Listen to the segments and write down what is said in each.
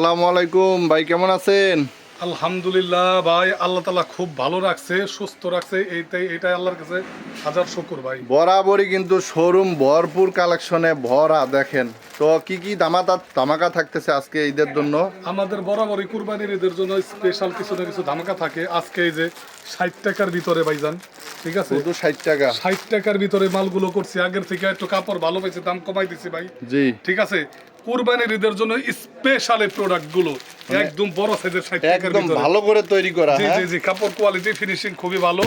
আসসালামু আলাইকুম ভাই কেমন আছেন? আলহামদুলিল্লাহ ভাই আল্লাহ তালা খুব ভালো রাখছে সুস্থ রাখছে এইটাই এটাই আল্লাহর কাছে হাজার শুকুর ভাই। বরাবরই কিন্তু শোরুম ভরপুর কালেকশনে ভরা দেখেন। তো কি কি দামাতা ধামাকা থাকতেছে আজকে ঈদের জন্য? আমাদের বরাবরই কুরবানির ঈদের জন্য স্পেশাল কিছু না কিছু ধামাকা থাকে। আজকে এই যে ষাট টাকার ভিতরে ভাইজান ঠিক আছে? শুধু ষাট টাকা? ষাট টাকার ভিতরে মালগুলো করছি। আগের থেকে একটু কাপড় ভালো পাইছে দাম কমাই দিছি ভাই। জি। ঠিক আছে? কুরবানির ঈদের জন্য স্পেশাল এই প্রোডাক্টগুলো। একদম বড় সাইজের ষাট একদম ভালো করে তৈরি করা জি হ্যাঁ? জি জি কাপড় কোয়ালিটি ফিনিশিং খুবই ভালো।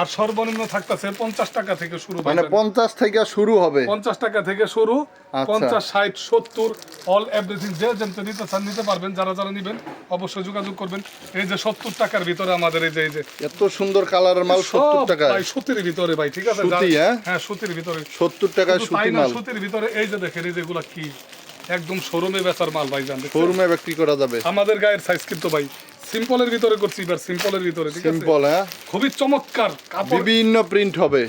আর সর্বনিম্ন থাকতেছে পঞ্চাশ টাকা থেকে শুরু মানে পঞ্চাশ থেকে শুরু হবে। পঞ্চাশ টাকা থেকে শুরু। আচ্ছা। পঞ্চাশ ষাট সত্তর অল এভরিথিং যে যেমতে নিতে চান নিতে পারবেন। যারা যারা নিবেন অবশ্যই যোগাযোগ করবেন। এই যে সত্তর টাকার ভিতরে আমাদের এই যে এই যে এত সুন্দর কালারের মাল সত্তর টাকা ভাই সুতির ভিতরে ভাই ঠিক আছে? হ্যাঁ? হ্যাঁ সুতির ভিতরে। সত্তর টাকায় শুধু তাই সুতি না মাল। সুতির ভিতরে এই যে দেখেন এই যেগুলা কি? একদম শোরুমে বেচার মাল ভাই জান শোরুমে বিক্রি করা যাবে। আমাদের গায়ের সাইজ কিন্তু ভাই সিম্পলের ভিতরে করছি এবার সিম্পলের ভিতরে ঠিক আছে? সিম্পল হ্যাঁ? খুবই চমৎকার কাপড়। বিভিন্ন প্রিন্ট হবে।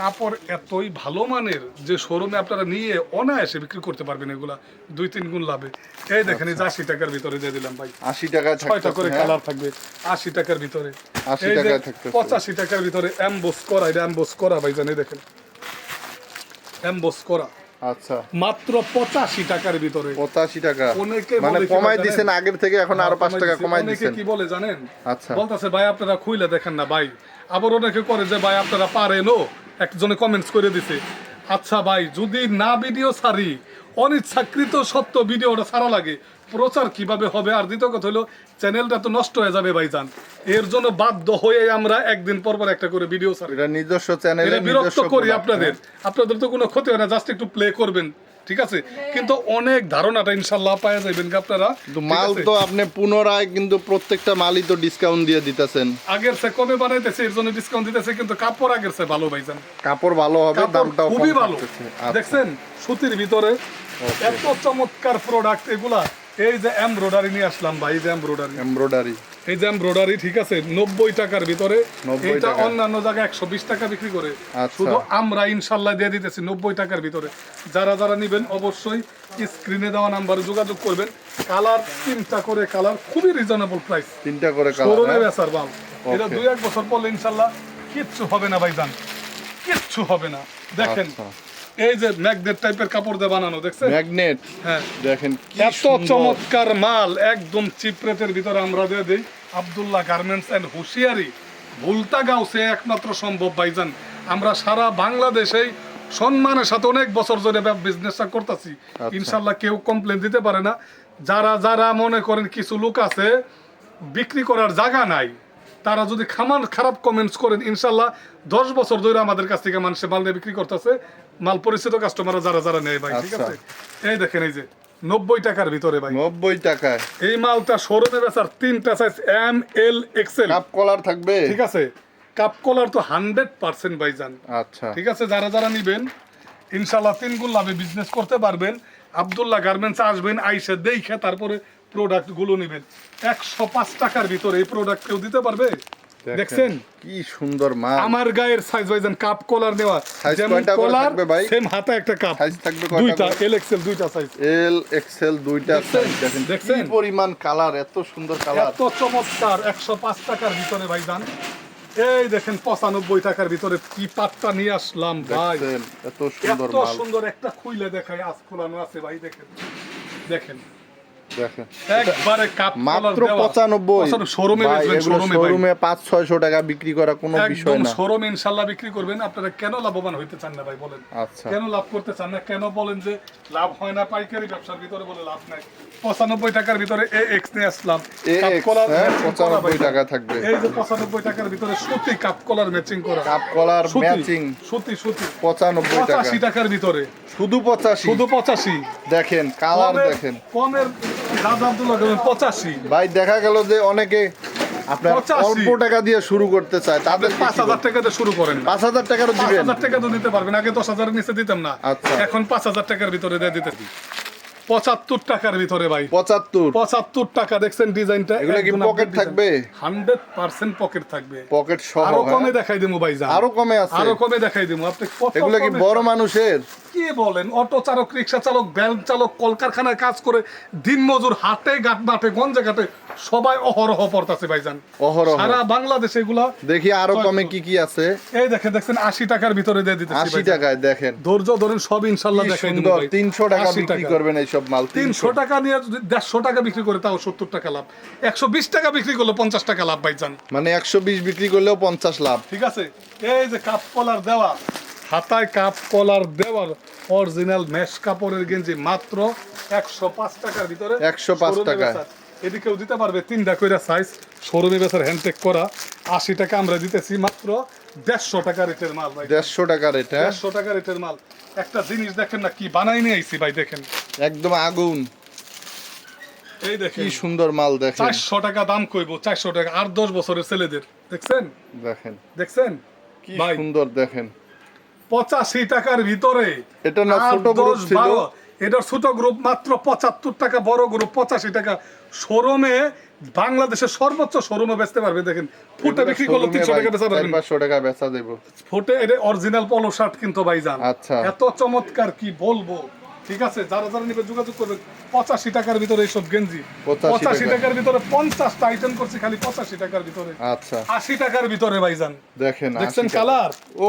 কাপড় এতই ভালো মানের যে শোরুমে আপনারা নিয়ে অনায়াসে বিক্রি করতে পারবেন এগুলা দুই তিন গুণ লাভে। এই দেখেন এই যে আশি টাকার ভিতরে দিয়ে দিলাম ভাই। আশি টাকায় ছয়টা করে হ্যাঁ? কালার থাকবে আশি টাকার ভিতরে। 80 এই যে। পঁচাশি টাকার ভিতরে অ্যাম্বোস করা এটা অ্যাম্বোস করা ভাই জানি দেখেন। অ্যাম্বোস করা। আচ্ছা। মাত্র পঁচাশি টাকার ভিতরে। পঁচাশি টাকা। অনেকে মানে কমাই? দিছেন আগের থেকে এখন আরও পাঁচ টাকা কমাই দিছেন। কি বলে জানেন? আচ্ছা। বলতেছে ভাই আপনারা খুইলে দেখেন না ভাই। আবার অনেকে করে যে ভাই আপনারা পারেনও একজনে কমেন্টস করে দিছে। আচ্ছা ভাই যদি না ভিডিও ছাড়ি অনিচ্ছাকৃত সত্য ভিডিওটা ছাড়া লাগে প্রচার কীভাবে হবে? আর দ্বিতীয় কথা হলো চ্যানেলটা তো নষ্ট হয়ে যাবে ভাইজান। এর জন্য বাধ্য হয়ে আমরা একদিন পর পর একটা করে ভিডিও ছাড়ি এটা নিজস্ব চ্যানেলে বিরক্ত করি আপনাদের। আপনাদের তো কোনো ক্ষতি হয় না জাস্ট একটু প্লে করবেন ঠিক আছে? কিন্তু অনেক ধারণাটা ইনশাল্লাহ পাওয়া যাবেন কি আপনারা? কিন্তু মাল তো আপনি পুনরায় কিন্তু প্রত্যেকটা মালই তো ডিসকাউন্ট দিয়ে দিতেছেন। আগের সে কমে বানাইতেছে এর জন্য ডিসকাউন্ট দিতেছে কিন্তু কাপড় আগের সে ভালো ভাইজান। কাপড় ভালো হবে দামটাও খুবই ভালো। আচ্ছা, দেখছেন সুতির ভিতরে এত চমৎকার প্রোডাক্ট এগুলা এই যে এমব্রয়ডারি নিয়ে আসলাম ভাই এই যে এমব্রয়ডারি। এমব্রয়ডারি। এই যে এমব্রয়ডারি ঠিক আছে? নব্বই টাকার ভিতরে 90 এইটা টাকা। অন্যান্য জায়গায় একশো বিশ টাকা বিক্রি করে। আচ্ছা। শুধু আমরা ইনশাল্লাহ দিয়ে দিতেছি নব্বই টাকার ভিতরে। যারা যারা নিবেন অবশ্যই স্ক্রিনে দেওয়া নাম্বারে যোগাযোগ করবেন। কালার তিনটা করে কালার খুবই রিজনেবল প্রাইস তিনটা করে কালার বেচার মাল। এটা দুই এক বছর পরলে ইনশাল্লাহ কিচ্ছু হবে না ভাই ভাইজান। কিচ্ছু হবে না। দেখেন। আচ্ছা। এই যে ম্যাগনেট টাইপের কাপড় দিয়ে বানানো দেখছেন? ম্যাগনেট? হ্যাঁ। দেখেন এত চমৎকার মাল একদম চিপ রেটের ভিতরে আমরা দিয়ে দিই। Abdullah garments and hosiery Bhulta Ghause একমাত্র সম্ভব ভাইজান। আমরা সারা বাংলাদেশেই সম্মানের সাথে অনেক বছর ধরে বিজনেসটা করতেছি। আচ্ছা। ইনশাল্লাহ কেউ কমপ্লেন দিতে পারে না। যারা যারা মনে করেন কিছু লোক আছে বিক্রি করার জায়গা নাই। তারা যদি খামান খারাপ কমেন্টস করেন ইনশাল্লাহ দশ বছর ধরে আমাদের কাছ থেকে মানুষে মাল নিয়ে বিক্রি করতেছে মাল পরিচিত কাস্টমার যারা যারা নেয় ভাই ঠিক আচ্ছা। আছে এই দেখেন এই যে নব্বই টাকার ভিতরে ভাই। নব্বই টাকায়। এই মালটা শোরুমে বেচার তিনটা size M L XL cup collar থাকবে? ঠিক আছে? কাপ কলার তো হান্ড্রেড পার্সেন্ট ভাইজান আচ্ছা। ঠিক আছে? যারা যারা নিবেন ইনশাল্লাহ তিন গুণ লাভে বিজনেস করতে পারবেন। আবদুল্লাহ গার্মেন্টস আসবেন আইসে দেখে তারপরে প্রোডাক্টগুলো নিবেন। একশো পাঁচ টাকার ভিতরে এই প্রোডাক্ট কেউ দিতে পারবে? দেখছেন? কি সুন্দর মাল। আমার গায়ের সাইজ ভাইজান কাপ কলার নেওয়া। যেমন কলার ভাই? সেম হাতে একটা কাপ Size থাকবে কয়টা দুইটা এল এক্সেল দুইটা সাইজ এল এক্সেল দুইটা দেখছেন? দেখেন কি দেখছেন? পরিমাণ কালার এত সুন্দর কালার এত চমৎকার একশো পাঁচ টাকার ভিতরে ভাই ভাইজান। এই দেখেন পঁচানব্বই টাকার ভিতরে কি পাটটা নিয়ে আসলাম ভাই। এত সুন্দর এত সুন্দর একটা খুইলে দেখায় আজ খোলানো আছে ভাই দেখেন। দেখেন। মাত্র পঁচানব্বই। শোরুমে ভাই, বেচবেন এগুলো শোরুমে ভাই। শোরুমে পাঁচ ছয়শো টাকা বিক্রি করা কোনো বিষয় না। শোরুমে ইনশাল্লাহ বিক্রি করবেন। আপনারা কেন লাভবান হইতে চান না ভাই বলেন? আচ্ছা। কেন লাভ করতে চান না? কেন বলেন যে লাভ হয় না? পাইকারি ব্যবসার ভিতরে বলে লাভ নাই। পঁচানব্বই টাকার ভিতরে এ এক্স নিয়ে আসলাম। AX, কাপ কলার হ্যাঁ, matching করা 95 ভাই। টাকা থাকবে। এই যে পঁচানব্বই টাকার ভিতরে সুতি কাপ কলার ম্যাচিং করা। কাপ ম্যাচিং সুতি সুতি পঁচানব্বই টাকা। টাকার ভিতরে। শুধু পঁচাশি। শুধু পঁচাশি। দেখেন কালার দেখেন। কমের পঁচাশি। ভাই দেখা গেল যে অনেকে আপনার অল্প টাকা দিয়ে শুরু করতে চায় তাদের পাঁচ হাজার টাকা দিয়ে শুরু করেন। পাঁচ হাজার টাকারও দিবেন। হাজার টাকা তো দিতে পারবেন আগে দশ হাজারের নিচে দিতাম না। আচ্ছা। এখন পাঁচ হাজার টাকার ভিতরে দিয়ে দিতে পঁচাত্তর টাকার ভিতরে ভাই। পঁচাত্তর। পঁচাত্তর টাকা দেখছেন ডিজাইনটা? এগুলো কি পকেট থাকবে? হান্ড্রেড পার্সেন্ট পকেট থাকবে। পকেট সহ আরও হ্যাঁ? কমে দেখাই দেবো ভাই আরও কমে আছে। আরও কমে দেখাই দেবো আপনি এগুলো কি বড় মানুষের? কি বলেন? অটো চালক রিক্সা চালক ব্যাংক চালক কলকারখানায় কাজ করে দিন মজুর হাটে ঘাট মাঠে গঞ্জে ঘাটে সবাই অহরহ পড়তাছে ভাইজান। অহরহ। সারা বাংলাদেশে এগুলা দেখি আরও কমে কি কি আছে। এই দেখেন দেখছেন আশি টাকার ভিতরে দিয়ে দিতেছি আশি ভাইজান। টাকায় দেখেন। ধৈর্য ধরেন সব দেখাই সুন্দর তিনশো টাকা বিক্রি করবেন এইসব মাল তিনশো টাকা নিয়ে যদি দেড়শো টাকা বিক্রি করে তাও সত্তর টাকা লাভ। একশো বিশ টাকা বিক্রি করলে পঞ্চাশ টাকা লাভ ভাইজান। মানে একশো বিশ বিক্রি করলেও পঞ্চাশ লাভ। ঠিক আছে? এই যে কাপ কলার দেওয়া হাতায় কাপ কলার দেওয়ার অরিজিনাল মেশ কাপড়ের গেঞ্জি মাত্র একশো পাঁচ টাকার ভিতরে 105 শোরুমে টাকায়। বেচা। এদিকেও দিতে পারবে তিনটা কইরা সাইজ শোরুমে বেচার হ্যান্ডটেক করা। আশি টাকা আমরা দিতেছি মাত্র দেড়শো টাকা রেটের মাল ভাই। দেড়শো টাকার এটা দেড়শো টাকা রেটের মাল। একটা জিনিস দেখেন না কি বানাই নিয়ে আইছি ভাই দেখেন। একদম আগুন। এই কি দেখেন সুন্দর মাল দেখেন। চারশো টাকা দাম কইবো চারশো টাকা। আর দশ বছরের ছেলেদের দেখছেন? দেখেন। দেখছেন? কি সুন্দর দেখেন। পঁচাশি টাকার ভিতরে। এটা না ছোট গ্রুপ ছিল। এটার ছোট গ্রুপ মাত্র পঁচাত্তর টাকা বড় গ্রুপ পঁচাশি টাকা। শোরুমে বাংলাদেশের সর্বোচ্চ শোরুমে বেচতে পারবে দেখেন। ফুটে বিক্রি করলে তিনশো টাকা বেচা পারবেন। পাঁচশো টাকা বেচা দেবো। ফুটে এটা অরিজিনাল পলো শার্ট কিন্তু ভাইজান। আচ্ছা। এত চমৎকার কি বলব? ঠিক আছে যারা যারা নিবে যোগাযোগ করবে পঁচাশি টাকার ভিতরে এইসব গেঞ্জি। পঁচাশি টাকার ভিতরে পঞ্চাশটা আইটেম করছি খালি পঁচাশি টাকার ভিতরে। আচ্ছা। আশি টাকার ভিতরে ভাইজান। দেখেন দেখছেন কালার ও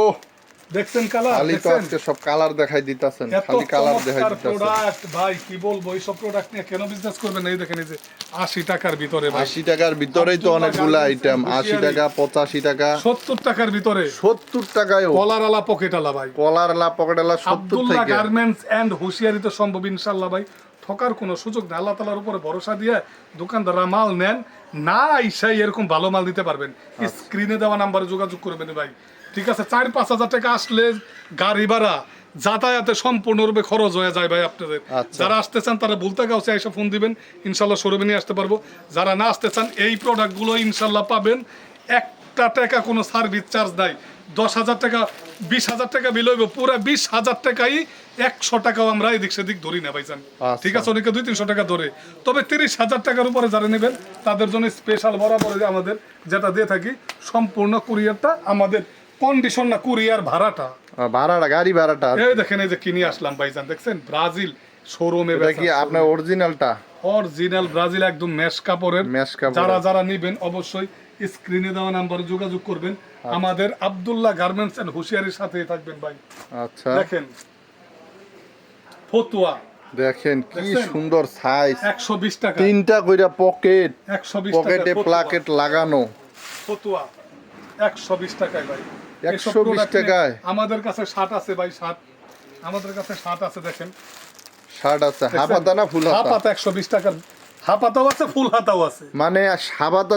দেখছেন কালার খালি তো আজকে সব কালার দেখাই দিতাছেন খালি কালার দেখাই দিতাছেন। প্রোডাক্ট ভাই কি বলব প্রোডাক্ট নিয়ে কেন বিজনেস করবেন? এই দেখেন এই যে আশি টাকার ভিতরে ভাই। আশি টাকার ভিতরেই তো অনেকগুলো আইটেম এন্ড আশি হুঁশিয়ারি। টাকা পঁচাশি টাকা। সত্তর টাকার ভিতরে। সত্তর টাকায়ও কলার আলা পকেট আলা ভাই। কলার লা পকেটালা সত্তর আব্দুল্লাহ থেকে। গার্মেন্টস এন্ড হুঁশিয়ারি তো সম্ভব ইনশাল্লাহ ভাই। ঠকার কোনো সুযোগ নেই। আল্লাহ তালার উপরে ভরসা দিয়ে দোকানদাররা মাল নেন না ইসাই এরকম ভালো মাল দিতে পারবেন। আচ্ছা। স্ক্রিনে দেওয়া নাম্বারে যোগাযোগ করবেন ভাই। ঠিক আছে চার পাঁচ হাজার টাকা আসলে গাড়ি ভাড়া যাতায়াতে সম্পূর্ণরূপে খরচ হয়ে যায় ভাই আপনাদের। আচ্ছা। যারা আসতে চান তারা বলতে গাছে এসে ফোন দিবেন ইনশাল্লাহ শোরুমে নিয়ে আসতে পারব। যারা না আসতে চান এই প্রোডাক্টগুলো ইনশাল্লাহ পাবেন। একটা টাকা কোনো সার্ভিস চার্জ নাই। দশ হাজার টাকা বিশ হাজার টাকা বিল হইব পুরো বিশ হাজার টাকাই একশো টাকাও আমরা এদিক সেদিক ধরি না ভাইজান। আচ্ছা। ঠিক আছে অনেকে দুই তিনশো টাকা ধরে। তবে তিরিশ হাজার টাকার উপরে যারা নেবেন তাদের জন্য স্পেশাল বরাবর আমাদের যেটা দিয়ে থাকি সম্পূর্ণ কুরিয়ারটা আমাদের কন্ডিশন না কুরিয়ার ভাড়াটা? ভাড়াটা গাড়ি ভাড়াটা। এই দেখেন এই যে কিনে আসলাম ভাইজান দেখছেন? ব্রাজিল শোরুমে এটা কি আপনার অরিজিনালটা অরিজিনাল ব্রাজিল একদম মেশ কাপড়ের। মেশ কাপড়ের। যারা যারা নিবেন অবশ্যই স্ক্রিনে দেওয়া নাম্বারে যোগাযোগ করবেন। আমাদের আব্দুল্লাহ গার্মেন্টস এন্ড হুশিয়ারির সাথে থাকবেন ভাই। আচ্ছা। দেখেন ফতুয়া। দেখেন কি সুন্দর সাইজ একশো বিশ টাকা। তিনটা কইরা পকেট একশো বিশ পকেটে টাকা প্লাকেট লাগানো। ফতুয়া। একশো বিশ টাকায় ভাই। 120 এসব product নিয়ে টাকায়? আমাদের কাছে শার্ট আছে ভাই শার্ট। আমাদের কাছে শার্ট আছে দেখেন। শার্ট আছে না ফুল হাফ হাতা হাতা একশো বিশ টাকার হাফ হাতাও আছে ফুল হাতাও আছে। মানে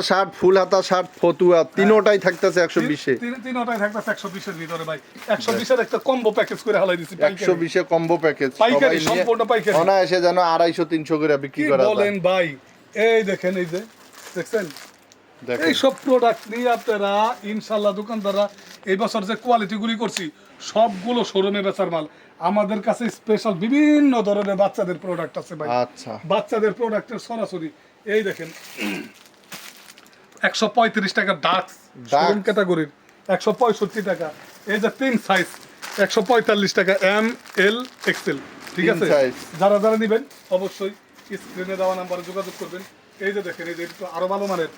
শার্ট ফুল হাতা শার্ট ফতুয়া তিনোটাই থাকতেছে একশো বিশে। তিন- তিনটাই থাকতেছে একশো বিশের ভিতরে ভাই। একশো বিশের একটা কম্বো প্যাকেজ করে হালাই দিছি একশো বিশে কম্বো প্যাকেজ পাইকারি, সম্পূর্ণ পাইকারি। অনায়াসে যেন আড়াইশো তিনশো করে বিক্রি করা বলেন ভাই? এই দেখেন এই যে দেখছেন? এই সব প্রোডাক্ট নিয়ে আপনারা ইনশাল্লাহ দোকানদাররা এই বছর যে কোয়ালিটি গুলি করছি সবগুলো শোরুমে বেচার মাল। আমাদের কাছে স্পেশাল বিভিন্ন ধরনের বাচ্চাদের প্রোডাক্ট আছে ভাই। আচ্ছা। বাচ্চাদের প্রোডাক্টের সরাসরি এই দেখেন। একশো পঁয়ত্রিশ টাকা ডাক্স শোরুম ক্যাটাগরির একশো পঁয়ষট্টি টাকা। এই যে তিন সাইজ একশো পঁয়তাল্লিশ টাকা এম এল এক্সেল ঠিক আছে? যারা যারা নেবেন অবশ্যই স্ক্রিনে দেওয়া নাম্বারে যোগাযোগ করবেন। এই যে দেখেন এই যে আরও ভালো মানের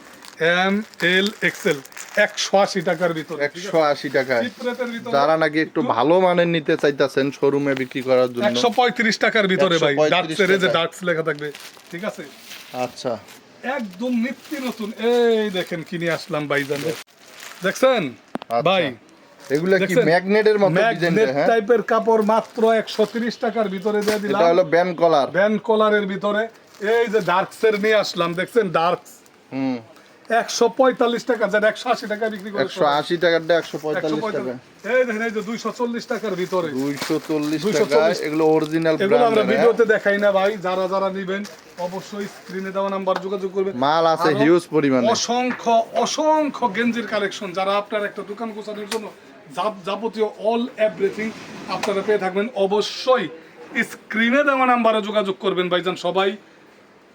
এম এল এক্সেল একশো আশি টাকার ভিতরে একশো আশি টাকায়। চিপ রেটের ভিতরে যারা নাকি একটু ভালো মানের নিতে চাইতেছেন শোরুমে বিক্রি করার জন্য। একশো পঁয়ত্রিশ টাকার ভিতরে ভাই ডাক্সের যে ডাক্স লেখা থাকবে ঠিক আছে? আচ্ছা। একদম নিত্য নতুন এই দেখেন কিনে আসলাম ভাইজান দেখছেন? আচ্ছা। ভাই এগুলা কি ম্যাগনেটের মতো ডিজাইন ম্যাগনেট হ্যাঁ? টাইপের কাপড় মাত্র একশো তিরিশ টাকার ভিতরে দিয়ে দিলাম। এটা হলো ব্যান কলার। ব্যান্ড কলারের ভিতরে এই যে ডার্কসের নিয়ে আসলাম দেখছেন ডার্কস হুম। একশো পঁয়তাল্লিশ টাকা যেটা একশো আশি টাকা বিক্রি করে একশো আশি টাকারটা একশো পঁয়তাল্লিশ টাকা। এই দেখেন এই যে দুইশো চল্লিশ টাকার ভিতরে। দুইশো চল্লিশ 240 টাকা এগুলো অরিজিনাল এগুলো আমরা ভিডিওতে দেখাই না ভাই যারা যারা নিবেন অবশ্যই স্ক্রিনে দেওয়া নাম্বার যোগাযোগ করবেন। মাল আছে হিউজ পরিমাণে। অসংখ্য অসংখ্য গেঞ্জির কালেকশন যারা আপনার একটা দোকান গোছানোর জন্য যাবতীয় অল এভরিথিং আপনারা পেয়ে থাকবেন অবশ্যই স্ক্রিনে দেওয়া নাম্বারে যোগাযোগ করবেন ভাইজান সবাই।